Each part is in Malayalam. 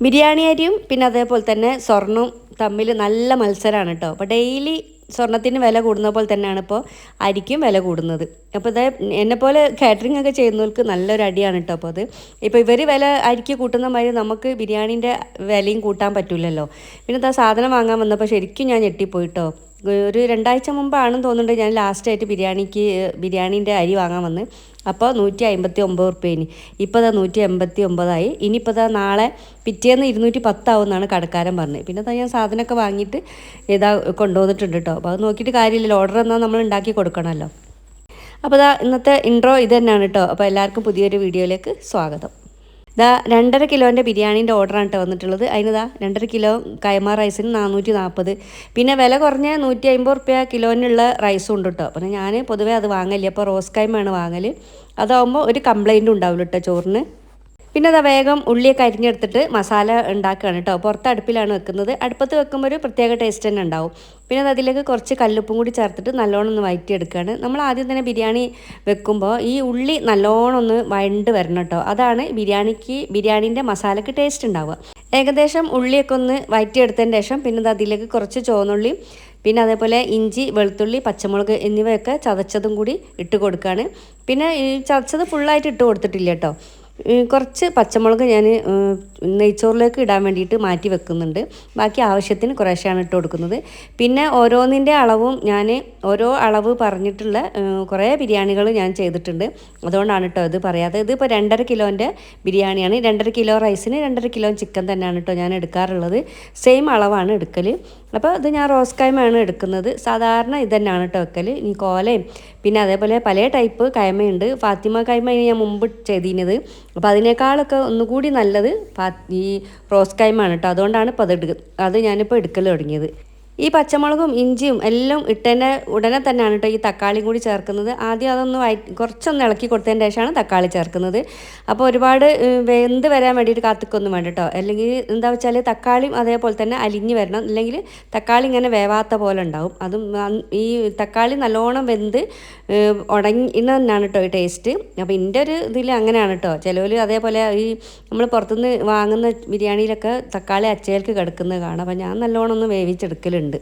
ബിരിയാണി അരിയും പിന്നെ അതേപോലെ തന്നെ സ്വർണവും തമ്മിൽ നല്ല മത്സരമാണ് കേട്ടോ അപ്പോൾ ഡെയിലി സ്വർണത്തിന് വില കൂടുന്ന പോലെ തന്നെയാണ് ഇപ്പോൾ അരിക്കും വില കൂടുന്നത്. അപ്പോൾ ഇത് എന്നെപ്പോലെ കാറ്ററിംഗ് ഒക്കെ ചെയ്യുന്നവർക്ക് നല്ലൊരു അടിയാണ് കേട്ടോ അപ്പോൾ അത്. ഇപ്പോൾ ഇവർ വില അരിക്ക് കൂട്ടുന്ന മാതിരി നമുക്ക് ബിരിയാണീന്റെ വിലയും കൂട്ടാൻ പറ്റില്ലല്ലോ പിന്നെ ആ സാധനം വാങ്ങാൻ വന്നപ്പോൾ ശരിക്കും ഞാൻ ഞെട്ടിപ്പോയിട്ടോ ഒരു രണ്ടാഴ്ച മുമ്പാണെന്ന് തോന്നുന്നുണ്ട് ഞാൻ ലാസ്റ്റായിട്ട് ബിരിയാണിക്ക് ബിരിയാണീന്റെ അരി വാങ്ങാൻ വന്ന്. അപ്പോൾ നൂറ്റി അമ്പത്തി ഒമ്പത് റുപ്യേനി ഇപ്പോൾ അതാ നൂറ്റി എൺപത്തി ഒമ്പതായി ഇനിയിപ്പോൾ അതാ നാളെ പിറ്റേന്ന് ഇരുന്നൂറ്റി പത്താവും എന്നാണ് കടക്കാരൻ പറഞ്ഞത്. പിന്നെ അതാ ഞാൻ സാധനമൊക്കെ വാങ്ങിയിട്ട് ഇതാ കൊണ്ടുവന്നിട്ടുണ്ട് കേട്ടോ. അപ്പോൾ അത് നോക്കിയിട്ട് കാര്യമില്ലല്ലോ. ഓർഡർ എന്നാൽ നമ്മൾ ഉണ്ടാക്കി കൊടുക്കണമല്ലോ. അപ്പോൾ ഇതാ ഇന്നത്തെ ഇൻട്രോ ഇത് തന്നെയാണ് കേട്ടോ. അപ്പോൾ എല്ലാവർക്കും പുതിയൊരു വീഡിയോയിലേക്ക് സ്വാഗതം. ഇതാ രണ്ടര കിലോന്റെ ബിരിയാണീന്റെ ഓർഡറാണ് കേട്ടോ വന്നിട്ടുള്ളത്. അതിനിതാ രണ്ടര കിലോ കൈമ റൈസിന് നാനൂറ്റി നാൽപ്പത് പിന്നെ വില കുറഞ്ഞ നൂറ്റി അമ്പത് റുപ്യ കിലോനുള്ള റൈസും ഉണ്ട് കേട്ടോ. അപ്പം ഞാൻ പൊതുവേ അത് വാങ്ങലില്ല. അപ്പോൾ റോസ് കൈമാണ് വാങ്ങൽ അതാവുമ്പോൾ ഒരു കംപ്ലൈന്റും ഉണ്ടാവില്ല കേട്ടോ ചോറിന്. പിന്നെ അത് വേഗം ഉള്ളിയൊക്കെ അരിഞ്ഞെടുത്തിട്ട് മസാല ഉണ്ടാക്കുകയാണ് കേട്ടോ പുറത്ത് അടുപ്പിലാണ് വെക്കുന്നത്. അടുപ്പത്ത് വെക്കുമ്പോൾ ഒരു പ്രത്യേക ടേസ്റ്റ് തന്നെ ഉണ്ടാവും. പിന്നെ അത് അതിലേക്ക് കുറച്ച് കല്ലുപ്പും കൂടി ചേർത്തിട്ട് നല്ലോണം ഒന്ന് വയറ്റിയെടുക്കുകയാണ്. നമ്മൾ ആദ്യം തന്നെ ബിരിയാണി വെക്കുമ്പോൾ ഈ ഉള്ളി നല്ലോണം ഒന്ന് വഴണ്ട് വരണം കേട്ടോ അതാണ് ബിരിയാണിക്ക് ബിരിയാണീന്റെ മസാലയ്ക്ക് ടേസ്റ്റ് ഉണ്ടാവുക. ഏകദേശം ഉള്ളിയൊക്കെ ഒന്ന് വയറ്റിയെടുത്തതിന് ശേഷം പിന്നെ അത് അതിലേക്ക് കുറച്ച് ചുവന്നുള്ളിയും പിന്നെ അതേപോലെ ഇഞ്ചി വെളുത്തുള്ളി പച്ചമുളക് എന്നിവയൊക്കെ ചതച്ചതും കൂടി ഇട്ട് കൊടുക്കുകയാണ്. പിന്നെ ഈ ചതച്ചത് ഫുള്ളായിട്ട് ഇട്ട് കൊടുത്തിട്ടില്ല കേട്ടോ കുറച്ച് പച്ചമുളക് ഞാൻ നെയ്ച്ചോറിലേക്ക് ഇടാൻ വേണ്ടിയിട്ട് മാറ്റി വെക്കുന്നുണ്ട്. ബാക്കി ആവശ്യത്തിന് കുറേശ്ശെയാണ് ഇട്ട് കൊടുക്കുന്നത്. പിന്നെ ഓരോന്നിന്റെ അളവും ഞാൻ ഓരോ അളവ് പറഞ്ഞിട്ടുള്ള കുറേ ബിരിയാണികൾ ഞാൻ ചെയ്തിട്ടുണ്ട്. അതുകൊണ്ടാണ് കേട്ടോ ഇത് പറയാതെ ഇതിപ്പോൾ രണ്ടര കിലോന്റെ ബിരിയാണിയാണ്. രണ്ടര കിലോ റൈസിന് രണ്ടര കിലോ ചിക്കൻ തന്നെയാണ് കേട്ടോ ഞാൻ എടുക്കാറുള്ളത്. സെയിം അളവാണ് എടുക്കൽ. അപ്പോൾ ഇത് ഞാൻ റോസ് കൈമാണ് എടുക്കുന്നത്. സാധാരണ ഇത് തന്നെയാണ് കേട്ടോ വെക്കൽ. ഇനി കോലയും പിന്നെ അതേപോലെ പല ടൈപ്പ് കൈമയുണ്ട്. ഫാത്തിമ കൈമ ഞാൻ മുമ്പ് ചെയ്തിരുന്നത്. അപ്പോൾ അതിനേക്കാളൊക്കെ ഒന്നുകൂടി നല്ലത് ഈ റോസ് കൈമാണ് കേട്ടോ അതുകൊണ്ടാണ് ഇപ്പോൾ അത് എടുക്കുക അത് ഞാനിപ്പോൾ എടുക്കൽ തുടങ്ങിയത്. ഈ പച്ചമുളകും ഇഞ്ചിയും എല്ലാം ഇട്ടതിന്റെ ഉടനെ തന്നെയാണ് കേട്ടോ ഈ തക്കാളിയും കൂടി ചേർക്കുന്നത്. ആദ്യം അതൊന്ന് വയറ്റി കുറച്ചൊന്ന് ഇളക്കി കൊടുത്തതിന് ശേഷമാണ് തക്കാളി ചേർക്കുന്നത്. അപ്പോൾ ഒരുപാട് വെന്ത് വരാൻ വേണ്ടിയിട്ട് കാത്തിക്കൊന്നും വേണ്ട കേട്ടോ. അല്ലെങ്കിൽ എന്താ വെച്ചാൽ തക്കാളിയും അതേപോലെ തന്നെ അലിഞ്ഞ് വരണം. അല്ലെങ്കിൽ തക്കാളി ഇങ്ങനെ വേവാത്ത പോലെ ഉണ്ടാവും. അതും ഈ തക്കാളി നല്ലോണം വെന്ത് ഉടങ്ങി തന്നെയാണ് കേട്ടോ ഈ ടേസ്റ്റ്. അപ്പോൾ എന്റെ ഒരു ഇതിൽ അങ്ങനെയാണ് കേട്ടോ. ചിലവർ അതേപോലെ ഈ നമ്മൾ പുറത്തുനിന്ന് വാങ്ങുന്ന ബിരിയാണിയിലൊക്കെ തക്കാളി അച്ചയിലേക്ക് കിടക്കുന്നത് കാണാം. അപ്പോൾ ഞാൻ നല്ലോണം ഒന്ന് വേവിച്ചെടുക്കലുണ്ട്. ഉണ്ട്.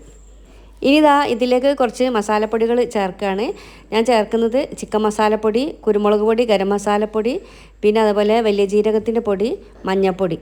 ഇനി ഇതാ ഇതിലേക്ക് കുറച്ച് മസാലപ്പൊടികൾ ചേർക്കുകയാണ്. ഞാൻ ചേർക്കുന്നത് ചിക്കൻ മസാലപ്പൊടി കുരുമുളക് പൊടി ഗരം മസാലപ്പൊടി പിന്നെ അതുപോലെ വലിയ ജീരകത്തിന്റെ പൊടി മഞ്ഞൾപ്പൊടി.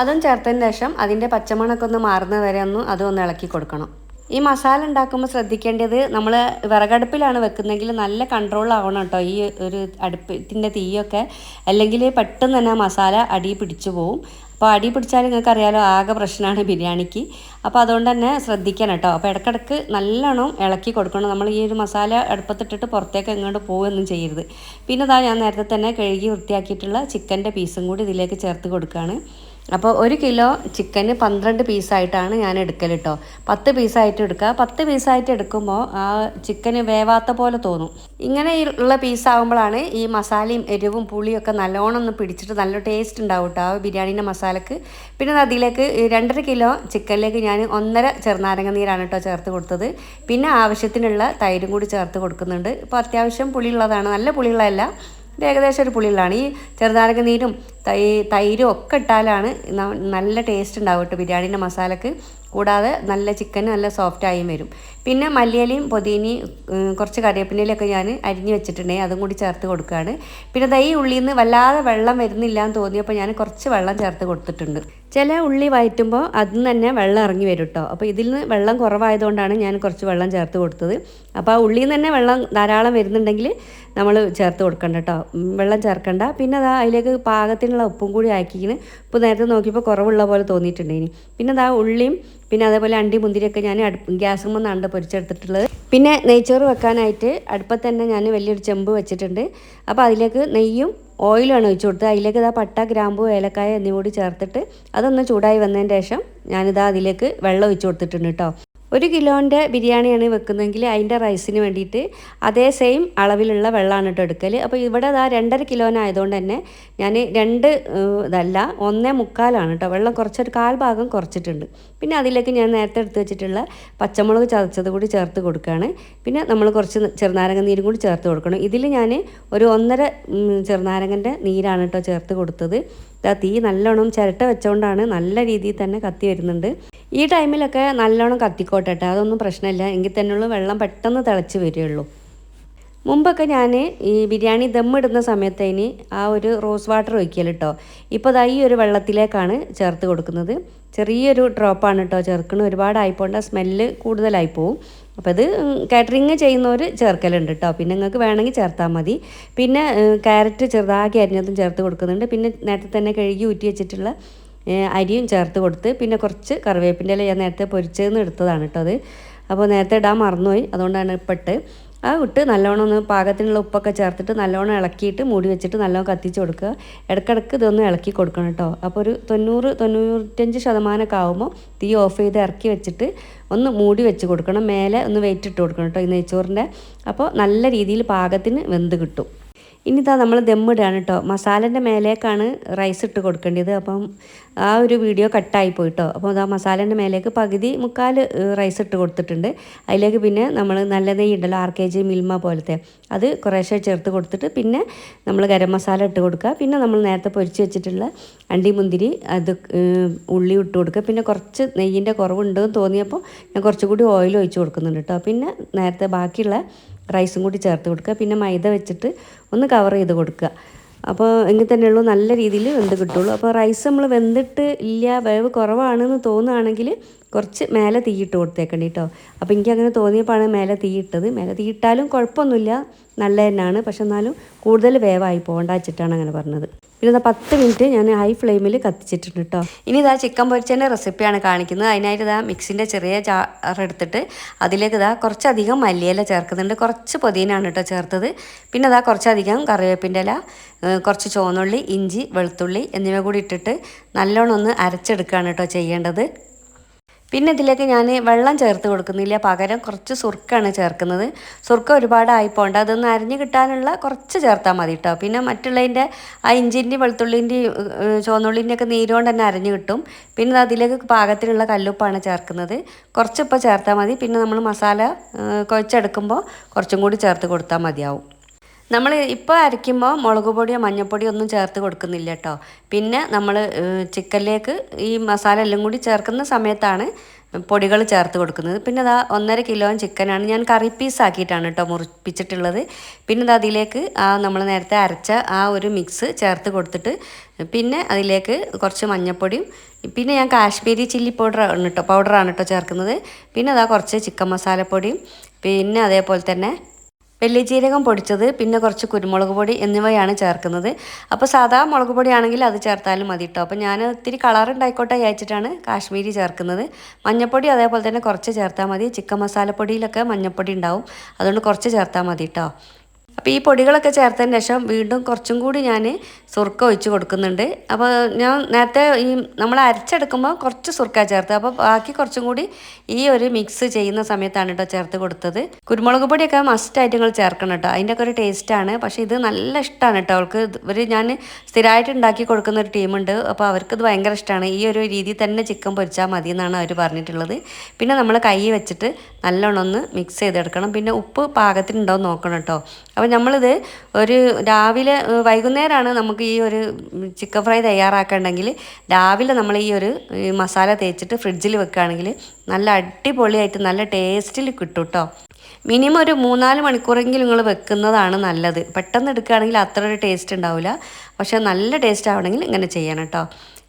അതും ചേർത്തതിന് ശേഷം അതിന്റെ പച്ചമണക്കൊന്ന് ഒന്ന് മാറുന്ന വരെ ഒന്ന് അതൊന്ന് ഇളക്കി കൊടുക്കണം. ഈ മസാല ഉണ്ടാക്കുമ്പോൾ ശ്രദ്ധിക്കേണ്ടത് നമ്മൾ വിറകടുപ്പിലാണ് വെക്കുന്നതെങ്കിൽ നല്ല കൺട്രോൾ ആവണം കേട്ടോ. ഈ ഒരു അടുപ്പത്തിന്റെ തീയൊക്കെ. അല്ലെങ്കിൽ പെട്ടെന്ന് തന്നെ മസാല അടി പിടിച്ചു പോവും. അപ്പോൾ അടി പിടിച്ചാൽ നിങ്ങൾക്ക് അറിയാലോ ആകെ പ്രശ്നമാണ് ബിരിയാണിക്ക്. അപ്പോൾ അതുകൊണ്ട് തന്നെ ശ്രദ്ധിക്കണം കേട്ടോ. അപ്പോൾ ഇടക്കിടക്ക് നല്ലോണം ഇളക്കി കൊടുക്കണം. നമ്മൾ ഈ ഒരു മസാല അടുപ്പത്തിട്ടിട്ട് പുറത്തേക്ക് എങ്ങോട്ട് പോവുകയൊന്നും ചെയ്യരുത്. പിന്നെ ഇതാ ഞാൻ നേരത്തെ തന്നെ കഴുകി വൃത്തിയാക്കിയിട്ടുള്ള ചിക്കന്റെ പീസും കൂടി ഇതിലേക്ക് ചേർത്ത് കൊടുക്കുകയാണ്. അപ്പോൾ ഒരു കിലോ ചിക്കന് പന്ത്രണ്ട് പീസായിട്ടാണ് ഞാൻ എടുക്കൽ കേട്ടോ പത്ത് പീസായിട്ട് എടുക്കുക. പത്ത് പീസായിട്ട് എടുക്കുമ്പോൾ ആ ചിക്കന് വേവാത്ത പോലെ തോന്നും. ഇങ്ങനെ ഉള്ള പീസാകുമ്പോഴാണ് ഈ മസാലയും എരിവും പുളിയും ഒക്കെ നല്ലോണം ഒന്ന് പിടിച്ചിട്ട് നല്ല ടേസ്റ്റ് ഉണ്ടാവും കേട്ടോ ആ ബിരിയാണീന്റെ മസാലക്ക്. പിന്നെ അതിലേക്ക് രണ്ടര കിലോ ചിക്കനിലേക്ക് ഞാൻ ഒന്നര ചെറുനാരങ്ങ നീരാണ് കേട്ടോ ചേർത്ത് കൊടുത്തത്. പിന്നെ ആവശ്യത്തിനുള്ള തൈരും കൂടി ചേർത്ത് കൊടുക്കുന്നുണ്ട്. ഇപ്പോൾ അത്യാവശ്യം പുളിയുള്ളതാണ്. നല്ല പുളിയുള്ളതല്ല. ഇത് ഏകദേശം ഒരു പുളിയുള്ളതാണ്. ഈ ചെറുനാരങ്ങ നീരും തൈ തൈരും ഒക്കെ ഇട്ടാലാണ് നല്ല ടേസ്റ്റ് ഉണ്ടാവും കേട്ടോ ബിരിയാണീന്റെ മസാലക്ക്. കൂടാതെ നല്ല ചിക്കൻ നല്ല സോഫ്റ്റ് ആയും വരും. പിന്നെ മല്ലിയിലയും പൊതിനയും കുറച്ച് കറിവേപ്പിലയൊക്കെ ഞാൻ അരിഞ്ഞ് വെച്ചിട്ടുണ്ടെങ്കിൽ അതും കൂടി ചേർത്ത് കൊടുക്കുകയാണ്. പിന്നെ ദൈ ഉള്ളിയിൽ നിന്ന് വല്ലാതെ വെള്ളം വരുന്നില്ല എന്ന് തോന്നിയപ്പോൾ ഞാൻ കുറച്ച് വെള്ളം ചേർത്ത് കൊടുത്തിട്ടുണ്ട്. ചില ഉള്ളി വയറ്റുമ്പോൾ അതിൽ നിന്ന് തന്നെ വെള്ളം ഇറങ്ങി വരും കേട്ടോ. അപ്പോൾ ഇതിൽ നിന്ന് വെള്ളം കുറവായതുകൊണ്ടാണ് ഞാൻ കുറച്ച് വെള്ളം ചേർത്ത് കൊടുത്തത്. അപ്പോൾ ആ ഉള്ളിയിൽ നിന്ന് തന്നെ വെള്ളം ധാരാളം വരുന്നുണ്ടെങ്കിൽ നമ്മൾ ചേർത്ത് കൊടുക്കണ്ട കേട്ടോ വെള്ളം ചേർക്കണ്ട. പിന്നെ അതാ അതിലേക്ക് പാകത്തിനുള്ള ഉപ്പും കൂടി ആക്കിക്കിന് ഇപ്പോൾ നേരത്തെ നോക്കിയപ്പോൾ കുറവുള്ള പോലെ തോന്നിയിട്ടുണ്ട് ഇനി പിന്നെ അതാ ഉള്ളിയും പിന്നെ അതേപോലെ അണ്ടി മുന്തിരിയൊക്കെ ഞാൻ അടുപ്പ് ഗ്യാസ് മുന്നാണ്ട് പൊരിച്ചെടുത്തിട്ടുള്ളത്. പിന്നെ നെയ്ച്ചോറ് വെക്കാനായിട്ട് അടുപ്പത്ത് തന്നെ ഞാൻ വലിയൊരു ചെമ്പ് വെച്ചിട്ടുണ്ട്. അപ്പോൾ അതിലേക്ക് നെയ്യും ഓയിലാണ് ഒഴിച്ചു കൊടുത്തത്. അതിലേക്ക് ഇതാ പട്ട ഗ്രാമ്പു ഏലക്കായ എന്നിവ കൂടി ചേർത്തിട്ട് അതൊന്ന് ചൂടായി വന്നതിന് ശേഷം ഞാനിതാ അതിലേക്ക് വെള്ളം ഒഴിച്ചു കൊടുത്തിട്ടുണ്ട് കേട്ടോ ഒരു കിലോന്റെ ബിരിയാണിയാണ് വെക്കുന്നതെങ്കിൽ അതിന്റെ റൈസിന് വേണ്ടിയിട്ട് അതേ സെയിം അളവിലുള്ള വെള്ളമാണ് കേട്ടോ എടുക്കൽ. അപ്പോൾ ഇവിടെ അതാ രണ്ടര കിലോനായതുകൊണ്ട് തന്നെ ഞാൻ രണ്ട് ഇതല്ല ഒന്നേ മുക്കാലാണ് കേട്ടോ. വെള്ളം കുറച്ചൊരു കാൽ ഭാഗം കുറച്ചിട്ടുണ്ട്. പിന്നെ അതിലേക്ക് ഞാൻ നേരത്തെ എടുത്ത് വെച്ചിട്ടുള്ള പച്ചമുളക് ചതച്ചത് കൂടി ചേർത്ത് കൊടുക്കുകയാണ്. പിന്നെ നമ്മൾ കുറച്ച് ചെറുനാരങ്ങ നീരും കൂടി ചേർത്ത് കൊടുക്കണം. ഇതിൽ ഞാൻ ഒരു ഒന്നര ചെറുനാരങ്ങന്റെ നീരാണ് കേട്ടോ ചേർത്ത് കൊടുത്തത്. തീ നല്ലോണം ചിരട്ട വെച്ചുകൊണ്ടാണ് നല്ല രീതിയിൽ തന്നെ കത്തി വരുന്നുണ്ട്. ഈ ടൈമിലൊക്കെ നല്ലോണം കത്തിക്കോട്ടെ കേട്ടോ അതൊന്നും പ്രശ്നമില്ല. എങ്കിൽ തന്നെയുള്ള വെള്ളം പെട്ടെന്ന് തിളച്ച് വരികയുള്ളൂ മുമ്പൊക്കെ ഞാൻ ഈ ബിരിയാണി ദമ്മിടുന്ന സമയത്ത് ഇനി ആ ഒരു റോസ് വാട്ടർ ഒഴിക്കൽ കേട്ടോ ഇപ്പോൾ ദാ ഈ ഒരു വെള്ളത്തിലേക്കാണ് ചേർത്ത് കൊടുക്കുന്നത്. ചെറിയൊരു ഡ്രോപ്പാണ് കേട്ടോ ചേർക്കുന്നത് ഒരുപാടായിപ്പോണ്ട് സ്മെല്ല് കൂടുതലായി പോവും. അപ്പോൾ ഇത് കാറ്ററിങ് ചെയ്യുന്നവർ ചേർക്കലുണ്ട് കേട്ടോ പിന്നെ നിങ്ങൾക്ക് വേണമെങ്കിൽ ചേർത്താൽ മതി. പിന്നെ ക്യാരറ്റ് ചെറുതാക്കി അരിഞ്ഞതും ചേർത്ത് കൊടുക്കുന്നുണ്ട്. പിന്നെ നേരത്തെ തന്നെ കഴുകി ഊറ്റി വെച്ചിട്ടുള്ള അരിയും ചേർത്ത് കൊടുത്ത് പിന്നെ കുറച്ച് കറിവേപ്പിന്റെ ഇല ഞാൻ നേരത്തെ പൊരിച്ചതെന്ന് എടുത്തതാണ് കേട്ടോ അത്. അപ്പോൾ നേരത്തെ ഇടാൻ മറന്നുപോയി അതുകൊണ്ടാണ് ഇപ്പിട്ട്. ആ ഇട്ട് നല്ലോണം ഒന്ന് പാകത്തിനുള്ള ഉപ്പൊക്കെ ചേർത്തിട്ട് നല്ലോണം ഇളക്കിയിട്ട് മൂടി വെച്ചിട്ട് നല്ലോണം കത്തിച്ച് കൊടുക്കുക. ഇടക്കിടക്ക് ഇതൊന്ന് ഇളക്കി കൊടുക്കണം കേട്ടോ. അപ്പോൾ ഒരു തൊണ്ണൂറ് തൊണ്ണൂറ്റഞ്ച് ശതമാനമൊക്കെ ആകുമ്പോൾ തീ ഓഫ് ചെയ്ത് ഇറക്കി വെച്ചിട്ട് ഒന്ന് മൂടി വെച്ച് കൊടുക്കണം. മേലെ ഒന്ന് വെയിറ്റ് ഇട്ട് കൊടുക്കണം കേട്ടോ ഈ നെയ്ച്ചോറിന്റെ. അപ്പോൾ നല്ല രീതിയിൽ പാകത്തിന് വെന്ത് കിട്ടും. ഇനി ഇതാ നമ്മൾ ദമ്മിടുകയാണ് കേട്ടോ മസാലേന്റെ മേലേക്കാണ് റൈസ് ഇട്ട് കൊടുക്കേണ്ടത്. അപ്പം ആ ഒരു വീഡിയോ കട്ടായി പോയിട്ടോ. അപ്പോൾ അതാ മസാലേന്റെ മേലേക്ക് പകുതി മുക്കാൽ റൈസ് ഇട്ട് കൊടുത്തിട്ടുണ്ട്. അതിലേക്ക് പിന്നെ നമ്മൾ നല്ല നെയ്യ് ഉണ്ടല്ലോ ആർ കെ ജി മിൽമ പോലത്തെ. അത് കുറേശ്ശെ ചേർത്ത് കൊടുത്തിട്ട് പിന്നെ നമ്മൾ ഗരം മസാല ഇട്ട് കൊടുക്കുക. പിന്നെ നമ്മൾ നേരത്തെ പൊരിച്ച് വെച്ചിട്ടുള്ള അണ്ടി മുന്തിരി അത് ഉള്ളി ഇട്ട് കൊടുക്കുക. പിന്നെ കുറച്ച് നെയ്യിന്റെ കുറവുണ്ടെന്ന് തോന്നിയപ്പോൾ ഞാൻ കുറച്ചുകൂടി ഓയിൽ ഒഴിച്ച് കൊടുക്കുന്നുണ്ട് കേട്ടോ പിന്നെ നേരത്തെ ബാക്കിയുള്ള റൈസും കൂടി ചേർത്ത് കൊടുക്കുക. പിന്നെ മൈദ വെച്ചിട്ട് ഒന്ന് കവർ ചെയ്ത് കൊടുക്കുക. അപ്പോൾ എങ്കിൽ തന്നെയുള്ളൂ നല്ല രീതിയിൽ വെന്ത് കിട്ടുള്ളൂ. അപ്പോൾ റൈസ് നമ്മൾ വെന്തിട്ട് ഇല്ല വേവ് കുറവാണെന്ന് തോന്നുകയാണെങ്കിൽ കുറച്ച് മേലെ തീയിട്ട് കൊടുത്തേക്കണം കേട്ടോ അപ്പോൾ എനിക്ക് അങ്ങനെ തോന്നിയപ്പോഴാണ് മേലെ തീയിട്ടത് മേലെ തീയിട്ടാലും കുഴപ്പമൊന്നുമില്ല. നല്ല തന്നെയാണ് പക്ഷെ എന്നാലും കൂടുതൽ വേവായി പോകണ്ട വെച്ചിട്ടാണ് അങ്ങനെ പറഞ്ഞത്. പിന്നെ പത്ത് മിനിറ്റ് ഞാൻ ഹൈ ഫ്ലെയിമിൽ കത്തിച്ചിട്ടുണ്ട് കേട്ടോ ഇനി ഇതാ ചിക്കൻ പൊരിച്ചതിന്റെ റെസിപ്പിയാണ് കാണിക്കുന്നത്. അതിനായിട്ട് ഇതാ മിക്സിന്റെ ചെറിയ ജാർ എടുത്തിട്ട് അതിലേക്ക് ഇതാ കുറച്ചധികം മല്ലിയില ചേർക്കുന്നുണ്ട്. കുറച്ച് പൊതിനാണ് കേട്ടോ ചേർത്തത്. പിന്നെ ഇതാ കുറച്ചധികം കറിവേപ്പിന്റെ ഇല കുറച്ച് ചുവന്നുള്ളി ഇഞ്ചി വെളുത്തുള്ളി എന്നിവ കൂടി ഇട്ടിട്ട് നല്ലോണം ഒന്ന് അരച്ചെടുക്കുകയാണ് കേട്ടോ ചെയ്യേണ്ടത്. പിന്നെ ഇതിലേക്ക് ഞാൻ വെള്ളം ചേർത്ത് കൊടുക്കുന്നില്ല. പകരം കുറച്ച് സുർക്കാണ് ചേർക്കുന്നത്. സുർക്ക ഒരുപാട് ആയിപ്പോണ്ട് അതൊന്ന് അരിഞ്ഞ് കിട്ടാനുള്ള കുറച്ച് ചേർത്താൽ മതി കേട്ടോ പിന്നെ മറ്റുള്ളതിന്റെ ആ ഇഞ്ചിന്റെയും വെളുത്തുള്ളിന്റെയും ചുവന്നുള്ളിന്റെ ഒക്കെ നീരുകൊണ്ട് തന്നെ അരിഞ്ഞ് കിട്ടും. പിന്നെ അതിലേക്ക് പാകത്തിനുള്ള കല്ലുപ്പാണ് ചേർക്കുന്നത്. കുറച്ചിപ്പോൾ ചേർത്താൽ മതി. പിന്നെ നമ്മൾ മസാല കുഴച്ചെടുക്കുമ്പോൾ കുറച്ചും കൂടി ചേർത്ത് കൊടുത്താൽ മതിയാവും. നമ്മൾ ഇപ്പോൾ അരയ്ക്കുമ്പോൾ മുളക് പൊടിയോ മഞ്ഞൾപ്പൊടിയോ ഒന്നും ചേർത്ത് കൊടുക്കുന്നില്ല കേട്ടോ. പിന്നെ നമ്മൾ ചിക്കനിലേക്ക് ഈ മസാല എല്ലാം കൂടി ചേർക്കുന്ന സമയത്താണ് പൊടികൾ ചേർത്ത് കൊടുക്കുന്നത്. പിന്നെ അതാ ഒന്നര കിലോ ചിക്കനാണ്. ഞാൻ കറി പീസ് ആക്കിയിട്ടാണ് കേട്ടോ മുറിപ്പിച്ചിട്ടുള്ളത്. പിന്നെ അത് അതിലേക്ക് ആ നമ്മൾ നേരത്തെ അരച്ച ആ ഒരു മിക്സ് ചേർത്ത് കൊടുത്തിട്ട് പിന്നെ അതിലേക്ക് കുറച്ച് മഞ്ഞൾപ്പൊടിയും പിന്നെ ഞാൻ കാശ്മീരി ചില്ലി പൗഡർ ആണ് കേട്ടോ പൗഡറാണ് കേട്ടോ ചേർക്കുന്നത്. പിന്നെ അതാ കുറച്ച് ചിക്കൻ മസാലപ്പൊടിയും പിന്നെ അതേപോലെ തന്നെ വലിയ ജീരകം പൊടിച്ചത് പിന്നെ കുറച്ച് കുരുമുളക് പൊടി എന്നിവയാണ് ചേർക്കുന്നത്. അപ്പോൾ സാധാ മുളക് പൊടിയാണെങ്കിൽ അത് ചേർത്താലും മതി കേട്ടോ അപ്പോൾ ഞാൻ ഇത്തിരി കളർ ഉണ്ടായിക്കോട്ടെ വിചാരിച്ചിട്ടാണ് കാശ്മീരി ചേർക്കുന്നത്. മഞ്ഞപ്പൊടി അതേപോലെ തന്നെ കുറച്ച് ചേർത്താൽ മതി. ചിക്കൻ മസാലപ്പൊടിയിലൊക്കെ മഞ്ഞപ്പൊടി ഉണ്ടാവും. അതുകൊണ്ട് കുറച്ച് ചേർത്താൽ മതി കേട്ടോ അപ്പോൾ ഈ പൊടികളൊക്കെ ചേർത്തതിന് ശേഷം വീണ്ടും കുറച്ചും കൂടി ഞാൻ സുർക്ക ഒഴിച്ച് കൊടുക്കുന്നുണ്ട്. അപ്പോൾ ഞാൻ നേരത്തെ ഈ നമ്മൾ അരച്ചെടുക്കുമ്പോൾ കുറച്ച് സുർക്ക ചേർത്ത് അപ്പോൾ ബാക്കി കുറച്ചും കൂടി ഈ ഒരു മിക്സ് ചെയ്യുന്ന സമയത്താണ് കേട്ടോ ചേർത്ത് കൊടുത്തത്. കുരുമുളക് പൊടിയൊക്കെ മസ്റ്റായിട്ട് നിങ്ങൾ ചേർക്കണം കേട്ടോ അതിന്റെ ഒക്കെ ഒരു ടേസ്റ്റാണ് പക്ഷേ ഇത് നല്ല ഇഷ്ടമാണ് കേട്ടോ അവൾക്ക്. ഇവർ ഞാൻ സ്ഥിരമായിട്ട് ഉണ്ടാക്കി കൊടുക്കുന്ന ഒരു ടീമുണ്ട് അപ്പോൾ അവർക്കിത് ഭയങ്കര ഇഷ്ടമാണ് ഈ ഒരു രീതിയിൽ തന്നെ ചിക്കൻ പൊരിച്ചാൽ മതി എന്നാണ് അവർ പറഞ്ഞിട്ടുള്ളത്. പിന്നെ നമ്മൾ കൈ വെച്ചിട്ട് നല്ലോണം ഒന്ന് മിക്സ് ചെയ്തെടുക്കണം. പിന്നെ ഉപ്പ് പാകത്തിനുണ്ടോ എന്ന് നോക്കണം കേട്ടോ അപ്പോൾ നമ്മളിത് ഒരു രാവിലെ വൈകുന്നേരമാണ് നമുക്ക് ഈ ഒരു ചിക്കൻ ഫ്രൈ തയ്യാറാക്കണമെങ്കിൽ രാവിലെ നമ്മൾ ഈ ഒരു മസാല തേച്ചിട്ട് ഫ്രിഡ്ജിൽ വെക്കുകയാണെങ്കിൽ നല്ല അടിപൊളിയായിട്ട് നല്ല ടേസ്റ്റിൽ കിട്ടും കേട്ടോ മിനിമം ഒരു മൂന്നാൽ മണിക്കൂറെങ്കിലും നിങ്ങൾ വെക്കുന്നതാണ് നല്ലത്. പെട്ടെന്ന് എടുക്കുകയാണെങ്കിൽ അത്ര ഒരു ടേസ്റ്റ് ഉണ്ടാവില്ല. പക്ഷേ നല്ല ടേസ്റ്റ് ആവണമെങ്കിൽ ഇങ്ങനെ ചെയ്യണം കേട്ടോ.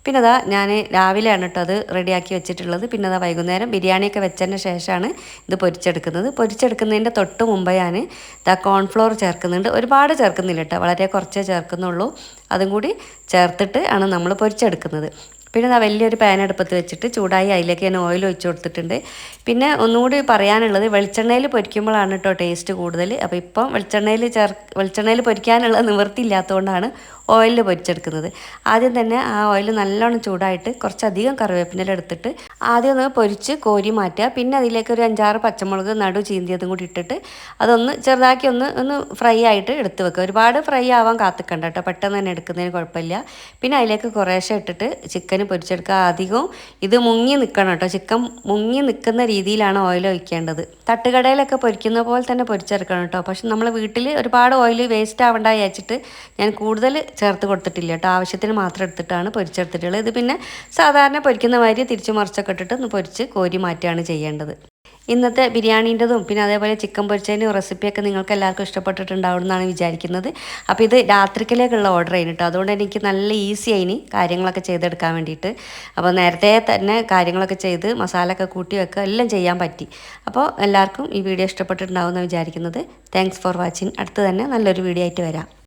പിന്നെ അതാ ഞാൻ രാവിലെയാണ് കേട്ടോ അത് റെഡിയാക്കി വെച്ചിട്ടുള്ളത്. പിന്നെ അതാ വൈകുന്നേരം ബിരിയാണിയൊക്കെ വെച്ചതിന് ശേഷമാണ് ഇത് പൊരിച്ചെടുക്കുന്നത്. പൊരിച്ചെടുക്കുന്നതിന്റെ തൊട്ട് മുമ്പ് ഞാൻ ഇതാ കോൺഫ്ലോർ ചേർക്കുന്നുണ്ട്. ഒരുപാട് ചേർക്കുന്നില്ല കേട്ടോ വളരെ കുറച്ചേ ചേർക്കുന്നുള്ളൂ. അതും കൂടി ചേർത്തിട്ട് ആണ് നമ്മൾ പൊരിച്ചെടുക്കുന്നത്. പിന്നെ ഇതാ വലിയൊരു പാൻ അടുപ്പത്ത് വെച്ചിട്ട് ചൂടായി അതിലേക്ക് ഞാൻ ഓയിൽ ഒഴിച്ച് കൊടുത്തിട്ടുണ്ട്. പിന്നെ ഒന്നുകൂടി പറയാനുള്ളത് വെളിച്ചെണ്ണയിൽ പൊരിക്കുമ്പോഴാണ് കേട്ടോ ടേസ്റ്റ് കൂടുതൽ. അപ്പോൾ ഇപ്പം വെളിച്ചെണ്ണയിൽ ചേർ വെളിച്ചെണ്ണയിൽ പൊരിക്കാനുള്ള നിവൃത്തി ഇല്ലാത്തതുകൊണ്ടാണ് ഓയിലിൽ പൊരിച്ചെടുക്കുന്നത്. ആദ്യം തന്നെ ആ ഓയിൽ നല്ലോണം ചൂടായിട്ട് കുറച്ചധികം കറിവേപ്പിന്റെ എടുത്തിട്ട് ആദ്യം ഒന്ന് പൊരിച്ച് കോരി മാറ്റുക. പിന്നെ അതിലേക്ക് ഒരു അഞ്ചാറ് പച്ചമുളക് നടു ചീന്തിയതും കൂടി ഇട്ടിട്ട് അതൊന്ന് ചെറുതാക്കി ഒന്ന് ഒന്ന് ഫ്രൈ ആയിട്ട് എടുത്ത് വെക്കുക. ഒരുപാട് ഫ്രൈ ആവാൻ കാത്തിക്കണ്ട കേട്ടോ. പെട്ടെന്ന് തന്നെ എടുക്കുന്നതിന് കുഴപ്പമില്ല. പിന്നെ അതിലേക്ക് കുറേശ്ശെ ഇട്ടിട്ട് ചിക്കൻ പൊരിച്ചെടുക്കുക. അധികവും ഇത് മുങ്ങി നിൽക്കണം കേട്ടോ. ചിക്കൻ മുങ്ങി നിൽക്കുന്ന രീതിയിലാണ് ഓയിൽ ഒഴിക്കേണ്ടത്. തട്ടുകടയിലൊക്കെ പൊരിക്കുന്ന പോലെ തന്നെ പൊരിച്ചെടുക്കണം കേട്ടോ. പക്ഷെ നമ്മൾ വീട്ടിൽ ഒരുപാട് ഓയിൽ വേസ്റ്റ് ആവണ്ട വിചാരിച്ചിട്ട് ഞാൻ കൂടുതൽ ചേർത്ത് കൊടുത്തിട്ടില്ല കേട്ടോ. ആവശ്യത്തിന് മാത്രം എടുത്തിട്ടാണ് പൊരിച്ചെടുത്തിട്ടുള്ളത്. ഇത് പിന്നെ സാധാരണ പൊരിക്കുന്ന മാതിരി തിരിച്ചു മറിച്ചൊക്കെ ഇട്ടിട്ട് ഒന്ന് പൊരിച്ച് കോരി മാറ്റുകയാണ് ചെയ്യേണ്ടത്. ഇന്നത്തെ ബിരിയാണീന്റെതും പിന്നെ അതേപോലെ ചിക്കൻ പൊരിച്ചതിനും റെസിപ്പിയൊക്കെ നിങ്ങൾക്ക് എല്ലാവർക്കും ഇഷ്ടപ്പെട്ടിട്ടുണ്ടാവും എന്നാണ് വിചാരിക്കുന്നത്. അപ്പോൾ ഇത് രാത്രിക്കലേക്കുള്ള ഓർഡർ ചെയ്യുന്നു കേട്ടോ. അതുകൊണ്ട് എനിക്ക് നല്ല ഈസി ആയിന് കാര്യങ്ങളൊക്കെ ചെയ്തെടുക്കാൻ വേണ്ടിയിട്ട്. അപ്പോൾ നേരത്തെ തന്നെ കാര്യങ്ങളൊക്കെ ചെയ്ത് മസാല ഒക്കെ കൂട്ടി വെക്കുക എല്ലാം ചെയ്യാൻ പറ്റി. അപ്പോൾ എല്ലാവർക്കും ഈ വീഡിയോ ഇഷ്ടപ്പെട്ടിട്ടുണ്ടാവും എന്നാണ് വിചാരിക്കുന്നത്. താങ്ക്സ് ഫോർ വാച്ചിങ് അടുത്ത് തന്നെ നല്ലൊരു വീഡിയോ ആയിട്ട് വരാം.